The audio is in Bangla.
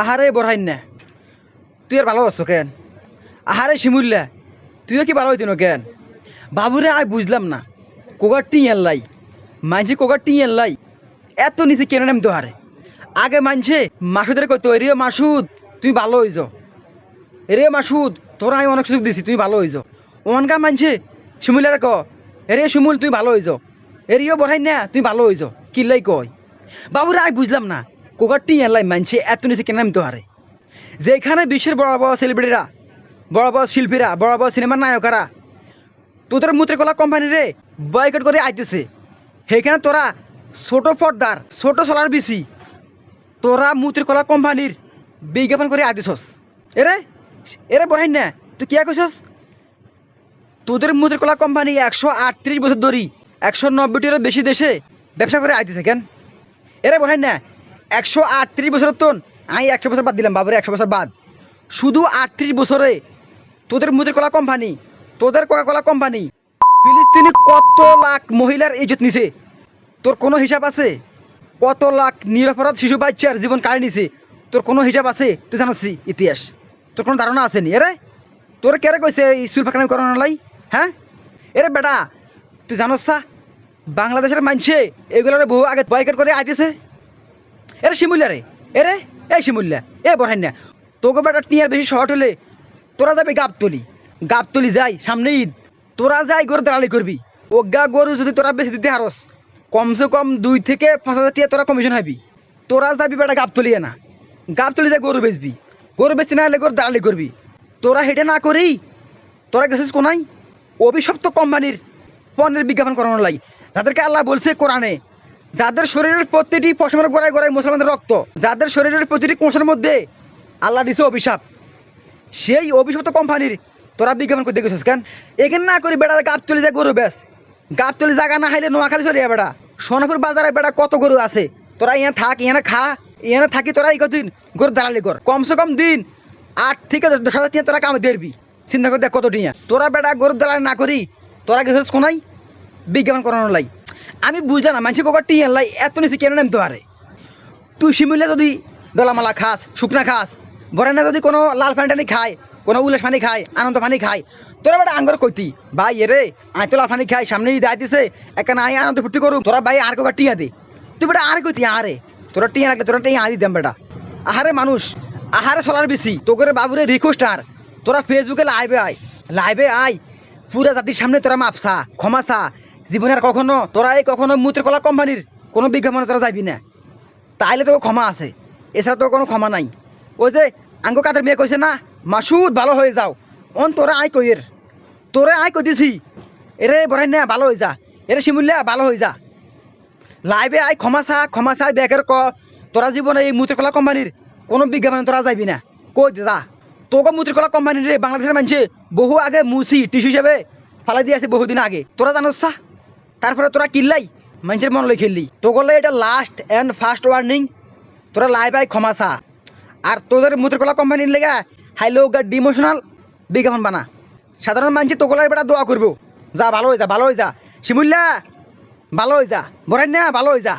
আহারে বড়াইন না। তুই আর ভালো আছো কেন? আহারে শিমুল্লা, তুইও কি ভালো হইতি না কেন? বাবুরে আয় বুঝলাম না কোগার টি লাই। মানছি কোগার টি লাই। এত নিচে কেন নাম তো হারে আগে মানছে মাসুদের কইতো রে মাসুদ, তুই ভালো হইছ রে মাসুদ তোরা আমি অনেক সুযোগ দিছি, তুই ভালো হইছ অনকা মানছে শিমুলারে ক রে শিমুল, তুই ভালো হইছ এরিও বড়াই না, তুই ভালো হইছ কিল্লাই কয়? বাবুরে আয় বুঝলাম না। কোকার টি লাই মানছে এত নিচে কেন নাম তো হারে। যেখানে বিশ্বের বড় বড় সেলিব্রিটিরা বড় বড় শিল্পীরা, বড় বড় সিনেমার নায়করা, তোদের মুত্রে কলা কোম্পানি রে বয়কট করে আইতেছে। সেখানে তোরা ছোট পর্দার, ছোট সোলার বেশি তোরা মুত্রে কলা কোম্পানির বিজ্ঞাপন করে আইতেছস। এরে এরে বড়াই না, তুই কি কইছস? তোদের মুত্রে কলা কোম্পানি একশো আটত্রিশ বছর ধরি, একশো নব্বইটিরও বেশি দেশে ব্যবসা করে আইতেছে কেন? এরে বড়াই না একশো আটত্রিশ বছরের তোন আমি একশো বছর বাদ দিলাম, বাবুরে, একশো বছর বাদ। শুধু আটত্রিশ বছরে তোদের মুদির কলা কোম্পানি, তোদের কোকা কোলা কোম্পানি, ফিলিস্তিনি কত লাখ মহিলার ইজ্জত নিছে? তোর কোনো হিসাব আছে? কত লাখ নিরপরাধ শিশু বাচ্চার জীবন কাড়ে নিছে? তোর কোনো হিসাব আছে? তুই জানাচ্ছি ইতিহাস। তোর কোনো ধারণা আছে নি? এরে, তোর কেরে কইছে স্কুল ফাঁকানি করানো লাই? হ্যাঁ? এরে বেটা, তুই জানোস বাংলাদেশের মানুষে এগুলোর বহু আগে বয়কট করে আইতেছে। এরে শিমুল্লা রে, এরে? এই শিমুল্লা, এ বড়াই না। তোকে বেটা টিয়ার বেশি শর্ট হলে তোরা যাবি গাবতলি। গাবতলি যাই, সামনে ঈদ। তোরা যাই গরু দালালি করবি। ওগা গরু যদি তোরা বেশি দিতে হারস, কমসে কম দুই থেকে পাঁচ হাজার টিয়া তোরা কমিশন হবি। তোরা যাবি বেটা গাবতলি না গাবতলি যাই গরু বেচবি। গরু বেচতে না হলে গরু দালালি করবি। তোরা হেঁটে না করেই তোরা গেছিস কোনাই অভিশপ্ত কোম্পানির পণ্যের বিজ্ঞাপন করানো লাই। যাদেরকে আল্লাহ বলছে কোরআনে যাদের শরীরের প্রতিটি পশমের গোড়ায় গোড়ায় মুসলমানদের রক্ত, যাদের শরীরের প্রতিটি কোষের মধ্যে আল্লাহ দিছে অভিশাপ, সেই অভিশপ্ত কোম্পানির, তোরা বিজ্ঞাপন করতে গেছিস কেন? এখানে না করি বেড়ার গাপ চলে যায় গরু বেশ গাপ চলে জায়গা না হাইলে নোয়াখালী চলে যায় বেড়া। সোনাপুর বাজারে বেড়া কত গরু আছে? তোরা ইয়ে থাক ইয়া খা ইয়া থাকি তোরা এই কদিন গরু দালালি কর। কমসে কম দিন আট থেকে দশ হাজার টিয়া তোরা কামে দেরবি চিন্তা করে দেখ কত টিয়া। তোরা বেড়া গরুর দালালি না করি, তোরা গেছিস কোনাই বিজ্ঞাপন করানো লাই। আমি বুঝলাম না মানুষ কোকার টিয়া লাই, এত নিচে কেন নামতে পারে? তুই শিমুলে যদি ডলামালা খাস, শুকনা খাস বরেনা যদি কোনো লাল পানি টানি খায়, কোনো উল্লাস পানি খায়, আনন্দ পানি খায়, তোরা বেটা আঙ্গর কইতি, ভাই, এরে আয় তো লাল পানি খাই সামনে ঈদ আইতেছে একা আয় আনন্দ ফুর্তি করুম, তোরা ভাই আর কোকা টিয়া দে। তুই বেটা আর কইতি, আরে, তোরা টিয়া রাখলে তোরা টিয়া আদি দেম বেটা। আহারে মানুষ, আহারে চলার বেশি তোকে বাবুরে রিকোয়েস্ট আর, তোরা ফেসবুকে লাইভে আয় লাইভে আয়, পুরা জাতির সামনে তোরা মাপসা ক্ষমাসা জীবনে আর কখনো, তোরা এই কখনো মুত্রের কলা কোম্পানির কোনো বিজ্ঞাপনে তোরা যাবি না। তাইলে তো ক্ষমা আছে। এছাড়া তো কোনো ক্ষমা নাই। ওই যে আঙ্গ কাদের মেয়ে কইছে না, মাসুদ, ভালো হয়ে যাও। অন, তোরা আয় কইয়ের। তোরা আয় কই দিছি এরে বড়াই না, ভালো হয়ে যা। এরে শিমুল্লা ভালো হয়ে যা। লাইভে আয়, ক্ষমা চা ক্ষমা চা বেকের ক। তোরা জীবনে এই মুত্রিকলা কোম্পানির কোনো বিজ্ঞাপনে তোরা যাবি না। কই যা। তোকে মুত্রিকলা কোম্পানির বাংলাদেশের মানুষে বহু আগে মুসি টিস্যু হিসেবে ফালাই দিয়ে আছে বহুদিন আগে। তোরা জানোস চা? তারপরে তোরা কিনলাই মানুষের মন লই খেললি। তো করলে এটা লাস্ট অ্যান্ড ফার্স্ট ওয়ার্নিং তোরা লাই বাই ক্ষমাসা আর তোদের মুত্রকলা কোম্পানির লেগা হাইলো গা ডিমোশনাল বিজ্ঞাপন বানা। সাধারণ মানুষ তোকলাই বেটা দোয়া করব। যা, ভালো হয়ে যা, ভালো হয়ে যা। শিমুল্লা, ভালো হয়ে যা। বরাই না ভালো হয়ে যা।